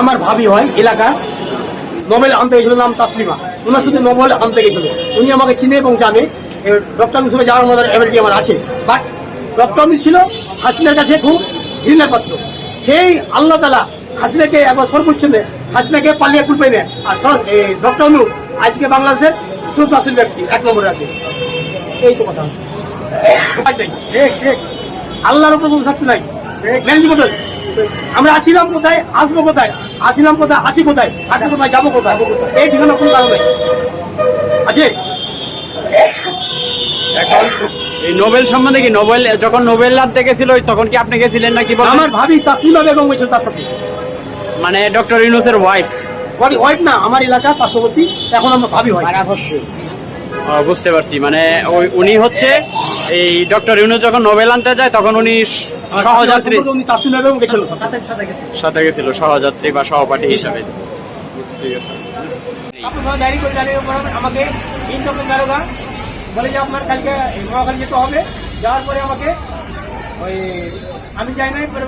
আমার ভাবি হয় এলাকার। নোবেল আনতে গেছিল নাম তাসলিমা। ওনার সাথে নোবেল আনতে গেছিল। উনি আমাকে চিনে এবং জানে। ডক্টর হিসেবে যাওয়ার মতো অ্যাবিলিটি আমার আছে। বাট ডক্টর ছিল হাসিনার কাছে খুব ঘৃণার পাত্র। সেই আল্লাহ তালা হাসিনাকে একবার সর্বোচ্চ নেয় হাসিনাকে পালিয়ে কুলপে নেয়। আর ডক্টর নু আজকে বাংলাদেশের শ্রদ্ধাশীল ব্যক্তি এক নম্বরে আছে। এই তো কথা। আল্লাহর উপর কোনো শক্তি নাই। বদল। আমরা আছিলাম কোথায়? আসব কোথায়? আসিলাম কোথায়? আছি কোথায়? থাকি কোথায়? যাব কোথায়? এই ঠিকানা কোনো কারণ নেই। আছে? এখন এই নোবেল সম্বন্ধে কি নোবেল যখন নোবেল আনতে গেছিল তখন কি আপনি গেছিলেন নাকি বলেন? আমার ভাবি তাসলিমা বেগম হয়েছিল তার সাথে। মানে ডক্টর ইউনুসের ওয়াইফ ওয়াইফ ওয়াইফ না আমার এলাকার পার্শ্ববর্তী। এখন আমার ভাবি হয় বুঝতে পারছি। মানে উনি হচ্ছে এই ডক্টর ইউনুস যখন নোবেল আনতে যায় তখন উনি সহযাত্রী উনি তাসলিমা বেগম গেছিল সাথে। সাথে গেছিল। সহযাত্রী বা সহপাঠী হিসাবে। ঠিক আছে ডায়েরি করে জানিয়ে আমাকে ইনকম দারোগা বলে যে আপনার কালকে নোয়াখালী যেতে হবে যাওয়ার পরে আমাকে ওই আমি যাই নাই পরে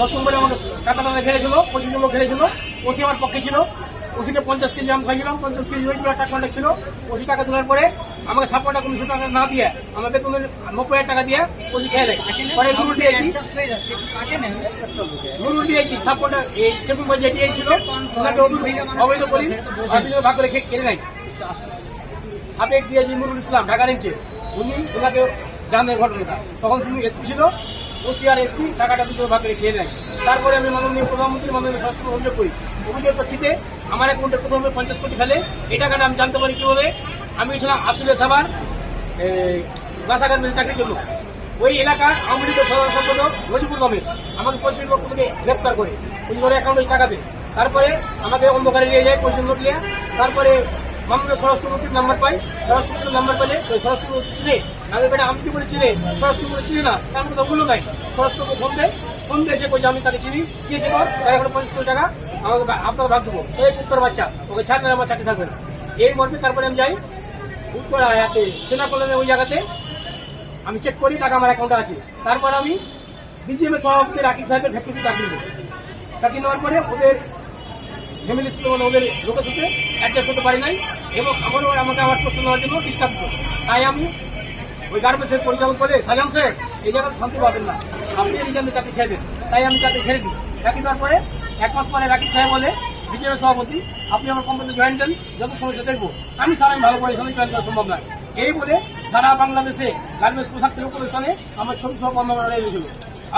দশ নম্বরে আমাকে টাকা টাকা ঘেরেছিল পঁচিশ নম্বর ঘেরেছিল ওসি আমার পক্ষে ছিল ওসিকে পঞ্চাশ কেজি আম খাইছিলাম পঞ্চাশ কেজি হয়েছিল টাকা ছিল ওসি টাকা তোলার পরে আমাকে সাপোর্ট কমিশন টাকা না দিয়ে আমার বেতনের নব্বই হাজার টাকা দিয়ে ওসি খেয়ে দেয়। পরে নুরুল দিয়েছি নুরুল দিয়েছি সাপোর্ট এই সেগুন বাজে দিয়েছিল ওনাকে অবৈধ করি। ভাগ করে কেড়ে নাই সাবেক দিয়েছি নুরুল ইসলাম ঢাকা রেঞ্চে উনি ওনাকে জানেন ঘটনাটা। তখন শুধু এসপি ছিল। ওসি আর এসপি টাকাটা দুটো ভাগ করে খেয়ে নেয়। তারপরে আমি মাননীয় প্রধানমন্ত্রী, মাননীয় স্বরাষ্ট্র অভিযোগ করি। অভিযোগের প্রেক্ষিতে আমার অ্যাকাউন্টে প্রথমে পঞ্চাশ কোটি ফেলে। এই টাকাটা আমি জানতে পারি কীভাবে? আমি ছিলাম আসলে সাবার মিল চাকরির জন্য। ওই এলাকার আওয়ামী লীগের সাধারণ সম্পাদক মজিবুর রহমান আমাকে পক্ষ থেকে গ্রেপ্তার করে। ওই ধরে অ্যাকাউন্টে টাকা দেয় তারপরে আমাকে অন্ধকারে নিয়ে যায় লোক নিয়ে তারপরে মামলা স্বরাষ্ট্রমন্ত্রীর নাম্বার পাই। স্বরাষ্ট্রমন্ত্রীর নাম্বার পেলে ওই স্বরাষ্ট্রমন্ত্রী চিনে। আগে বেটা আমি কি বলে চিনে। স্বরাষ্ট্রমন্ত্রী চিনে না। তার মধ্যে মূল্য নাই। স্বরাষ্ট্রকে ফোন দেয়। ফোন দিয়ে এসে কইছে আমি তাকে চিনি। দিয়েছে কর তার এখন পঁচিশ কোটি টাকা আমাকে আপনার ভাগ দেবো। এই উত্তর বাচ্চা, ওকে ছাড়লে আমার চাকরি থাকবে না। এই মর্মে তারপরে আমি যাই। উত্তর আয়াতে সেনা ওই জায়গাতে আমি চেক করি, টাকা আমার অ্যাকাউন্টে আছে। তারপর আমি বিজিএম এর সভাপতি রাকিব সাহেবের ফ্যাক্টরি চাকরি নিই চাকরি নেওয়ার পরে ওদের ফ্যামিলি ছিল মানে ওদের লোকের সাথে অ্যাডজাস্ট হতে পারি নাই এবং আমারও আমাকে আমার প্রশ্ন নেওয়ার জন্য ডিস্টার্ব করতো তাই আমি ওই গার্মেন্টসের পরিচালক বলে সাজান স্যার, এই জায়গায় শান্তি পাবেন না। আপনি এই জন্য চাকরি ছেড়ে দেন। তাই আমি চাকরি ছেড়ে দিই। চাকরি দেওয়ার পরে এক মাস পরে রাকিব সাহেব বলে বিজেপি সভাপতি, আপনি আমার কোম্পানিতে জয়েন দেন, যত সমস্যা দেখব। আমি স্যার আমি ভালো করে এখানে জয়েন করা সম্ভব নয়। এই বলে সারা বাংলাদেশে গার্মেন্টস পোশাক শিল্প প্রতিষ্ঠানে আমার ছবি সহ বন্ধ করা হয়েছিল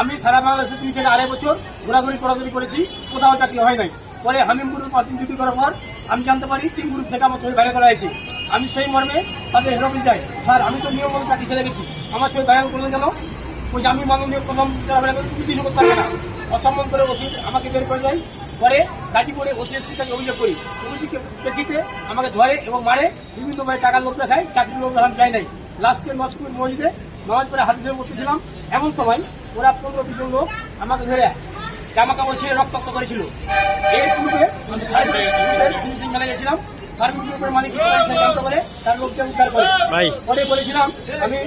আমি সারা বাংলাদেশে তিন থেকে আড়াই বছর ঘোরাঘুরি করাঘুরি করেছি, কোথাও চাকরি হয় নাই। পরে হামিম গ্রুপ পাঁচ দিন ডিউটি করার পর আমি জানতে পারি তিন গ্রুপ থেকে আমার ছবি বাইরে করা হয়েছে। আমি সেই মর্মে তাদের হেড অফিস যাই। স্যার, আমি তো নিয়ম চাকরি ছেড়ে গেছি। আমার ছবি বাইরে করলেন কেন? ওই আমি মাননীয় কিছু করতে পারবে না। অসম্মান করে ওসি আমাকে বের করে দেয়। পরে গাজীপুরে ওসি এসপি তাকে অভিযোগ করি অভিযোগের প্রেক্ষিতে আমাকে ধরে এবং মারে বিভিন্নভাবে টাকার লোক দেখায় চাকরির লোক দেখানো যায় নাই লাস্টে মসকুর মসজিদে নামাজ পরে হাদিসে করতেছিলাম এমন সময় ওরা পনেরো বিশ লোক আমাকে ধরে জামা কাপড় ছেড়ে রক্তাক্ত করেছিল এই পূর্বে আমি সাইড পুলিশ গেছিলাম সার্ভিস গ্রুপের মালিক ইসমাইল সাহেব জানতে তার লোককে উদ্ধার করে। পরে বলেছিলাম আমি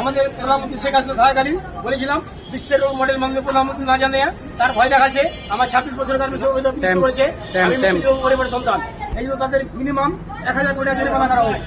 আমাদের প্রধানমন্ত্রী শেখ হাসিনা থাকাকালীন বলেছিলাম বিশ্বের মডেল মাননীয় প্রধানমন্ত্রী না জানে তার ভয় দেখাচ্ছে আমার ছাব্বিশ বছর গার্মেন্টস Temp, করেছে আমি পরিবারের সন্তান। এই জন্য তাদের মিনিমাম এক হাজার কোটি টাকা জরিমানা করা হয়